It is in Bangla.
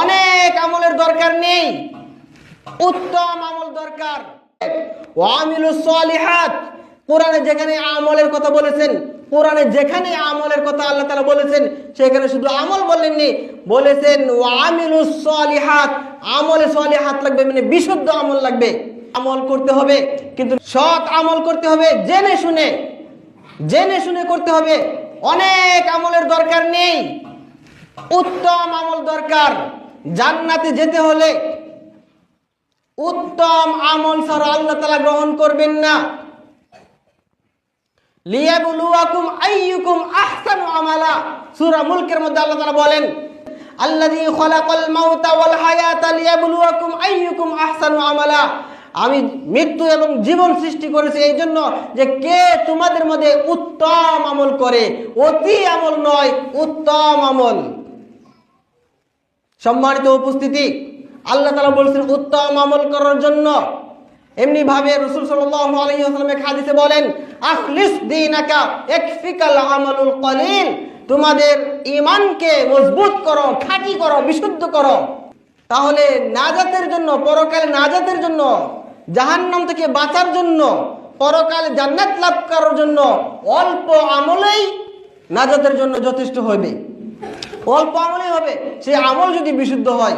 অনেক আমলের দরকার নেই। উত্তম আমল দরকার। কোরআনে যেখানে আমলের কথা বলেছেন, কোরআনে যেখানে আমলের কথা আল্লাহ তাআলা বলেছেন, সেখানে শুধু আমল বলেননি, বলেছেন ওয়ামিলুস সালিহাত। আমলে সালিহাত লাগবে মানে বিশুদ্ধ আমল লাগবে। আমল করতে হবে, কিন্তু সৎ আমল করতে হবে, জেনে শুনে জেনে শুনে করতে হবে। অনেক আমলের দরকার নেই। উত্তম আমল দরকার। জান্নাতে যেতে হলে উত্তম আমল ছাড়া আল্লাহ তালা গ্রহণ করবেন না। আমালা। সূরা মধ্যে মাউতা আমালা। আমি মৃত্যু এবং জীবন সৃষ্টি করেছি এই জন্য যে কে তোমাদের মধ্যে উত্তম আমল করে, অতি আমল নয়, উত্তম আমল। সম্মানিত উপস্থিতি, আল্লাহ তালা বলছেন, উত্তম আমল করার জন্য। এমনি ভাবে রসুল ওয়াসাল্লাম এক হাদিসে বলেন, আখলিস কলিল। তোমাদের ইমানকে মজবুত করো, খাঁটি করো, বিশুদ্ধ করো। তাহলে নাজাতের জন্য, পরকালে নাজাতের জন্য, জাহান্নাম থেকে বাঁচার জন্য, পরকালে জান্নাত লাভ করার জন্য অল্প আমলেই নাজাতের জন্য যথেষ্ট হবে অল্প আমলই হবে। সেই আমল যদি বিশুদ্ধ হয়